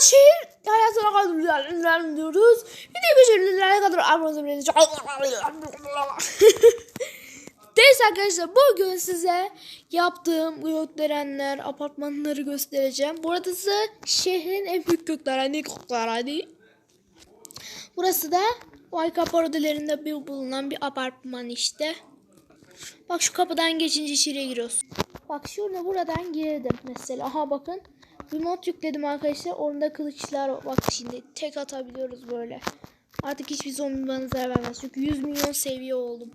şehir hayatına kadar diyoruz. Video güzelliklere kadar abone Neyse arkadaşlar bugün size yaptığım gökdelenler, apartmanları göstereceğim. Burası şehrin en büyük gökdeleni gökdeleni. Burası da Vayka parodilerinde bir bulunan bir apartman işte. Bak şu kapıdan geçince içeriye giriyoruz. Bak şurada buradan girdim mesela. Aha bakın. Bir mod yükledim arkadaşlar. Orada kılıçlar bak şimdi tek atabiliyoruz böyle. Artık hiçbir zombi bana zarar vermez. Çünkü 100 milyon seviye oldum.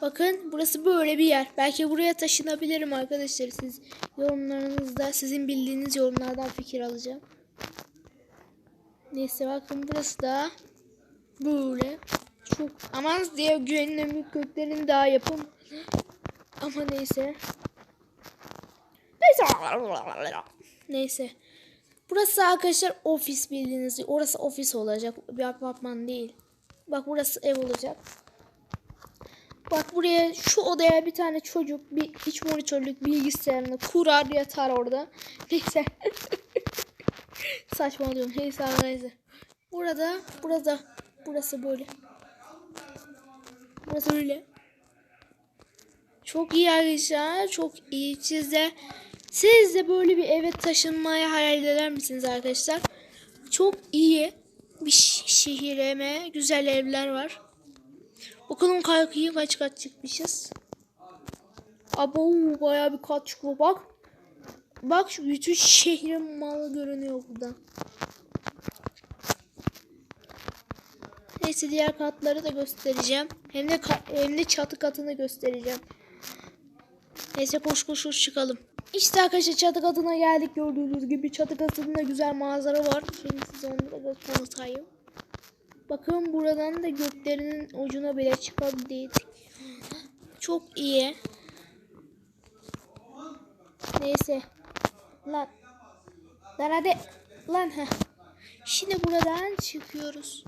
Bakın burası böyle bir yer. Belki buraya taşınabilirim arkadaşlar. Siz yorumlarınızda sizin bildiğiniz yorumlardan fikir alacağım. Neyse bakın burası da böyle çok aman diye güvenin büyük göklerini daha yapım. Ama neyse. Neyse. Neyse. Burası arkadaşlar ofis bildiğiniz gibi. Orası ofis olacak. Bir apartman değil. Bak burası ev olacak. Bak buraya şu odaya bir tane çocuk bir iç monitörlük bilgisayarını kurar yatar orada. Neyse. Saçmalıyorum. Neyse neyse. Burada, burada, burası böyle. Burası böyle. Çok iyi arkadaşlar. Çok iyi. Siz siz de böyle bir eve taşınmayı hayal eder misiniz arkadaşlar? Çok iyi bir şehireme güzel evler var. Bakalım kaykıyı kaç kat çıkmışız. Abo bayağı bir kat çıkıyor bak. Bak şu bütün şehrin malı görünüyor buradan. Neyse diğer katları da göstereceğim. Hem de hem de çatı katını göstereceğim. Neyse koş koş koş çıkalım. İşte arkadaşlar çatı katına geldik gördüğünüz gibi. Çatı katında güzel manzara var. Şimdi size onu da tanıtayım. Bakın buradan da göklerinin ucuna bile çıkabildik. Çok iyi. Neyse. Lan. Lan hadi. Lan ha. Şimdi buradan çıkıyoruz.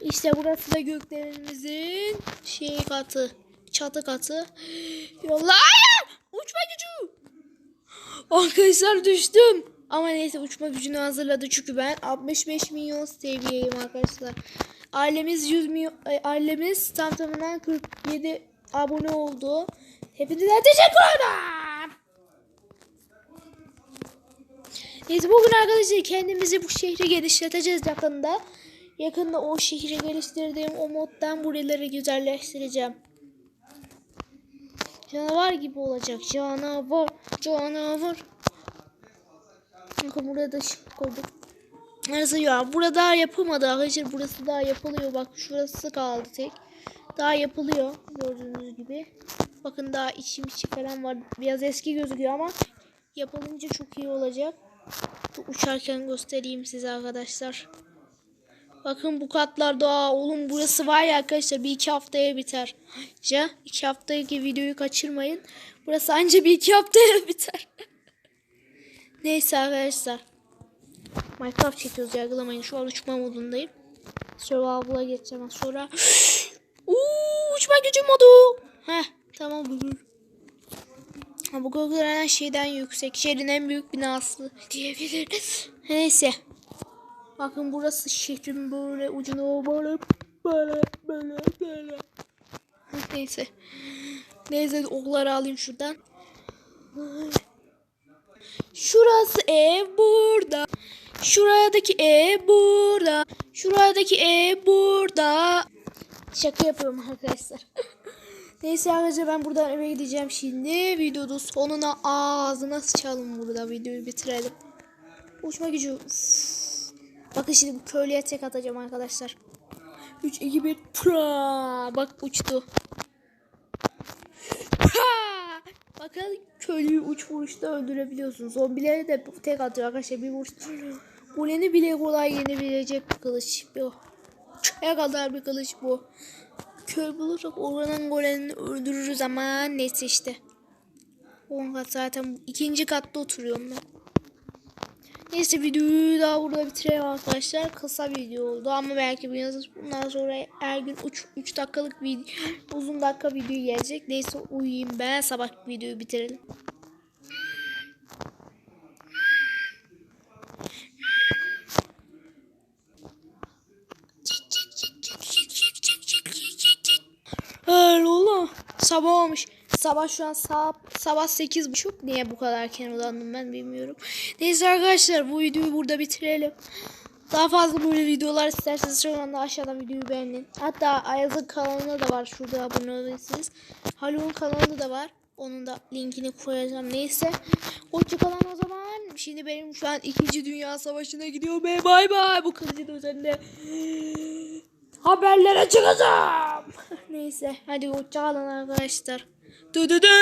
İşte burası da göklerimizin şey katı. Çatı katı. Yolla. Uçma gücü. Arkadaşlar düştüm. Ama neyse uçma gücünü hazırladı çünkü ben 65 milyon seviyeyim arkadaşlar. Ailemiz 100 milyon, ailemiz tam tamına 47 abone oldu. Hepinize teşekkür ederim. Neyse bugün arkadaşlar kendimizi bu şehri geliştireceğiz yakında. Yakında o şehri geliştirdiğim o moddan buraları güzelleştireceğim. Canavar gibi olacak. Canavar, canavar. Bakın burada da ışık koyduk. Neresi ya? Burada yapılmadı arkadaşlar. Burası daha yapılıyor. Bak şurası kaldı tek. Daha yapılıyor. Gördüğünüz gibi. Bakın daha içim içi falan var. Biraz eski gözüküyor ama yapılınca çok iyi olacak. Uçarken göstereyim size arkadaşlar. Bakın bu katlar daha oğlum burası var ya arkadaşlar bir iki haftaya biter. Ya iki haftaki videoyu kaçırmayın. Burası anca bir iki haftaya biter. Neyse arkadaşlar. Minecraft çekiyoruz yargılamayın. Şu an uçma modundayım. Survival'a geçeceğim sonra. Uuu uçma gücü modu. Heh tamam bugün. Ha, bu gökdelen şeyden yüksek. Şehrin en büyük binası diyebiliriz. Neyse. Bakın burası şehrin böyle ucuna böyle böyle böyle böyle. Neyse. Neyse okları alayım şuradan. Şurası ev burada. Şuradaki ev burada. Şuradaki ev burada. Şaka yapıyorum arkadaşlar. Neyse arkadaşlar ben buradan eve gideceğim şimdi. Videonun sonuna ağzına sıçalım burada. Videoyu bitirelim. Uçma gücü. Bakın şimdi bu köylüye tek atacağım arkadaşlar. 3, 2, 1. Pra! Bak uçtu. Pra! Bakın köylüyü uç vuruşta öldürebiliyorsunuz. Zombileri de tek atıyor arkadaşlar. Bir vuruş. Goleni bile kolay yenebilecek bir kılıç. Bu. Ne kadar bir kılıç bu. Köy bulursak oranın golenini öldürürüz ama neyse işte. 10 kat zaten ikinci katta oturuyorum ben. Neyse videoyu daha burada bitirelim arkadaşlar. Kısa bir video oldu ama belki biraz bundan sonra her gün 3, dakikalık video, uzun dakika video gelecek. Neyse uyuyayım ben sabah videoyu bitirelim. Hayır oğlum sabah olmuş. Sabah şu an sabah, sabah 8.30. Niye bu kadar erken uyandım ben bilmiyorum. Neyse arkadaşlar bu videoyu burada bitirelim. Daha fazla böyle videolar isterseniz şu anda aşağıdan videoyu beğenin. Hatta Ayaz'ın kanalına da var. Şurada abone olabilirsiniz. Haluk'un kanalı da var. Onun da linkini koyacağım. Neyse. Hoşçakalın o zaman. Şimdi benim şu an 2. Dünya Savaşı'na gidiyor be. Bay bay. Bu kılıcın üzerinde haberlere çıkacağım. Neyse. Hadi hoşçakalın arkadaşlar. Dun, dun, dun.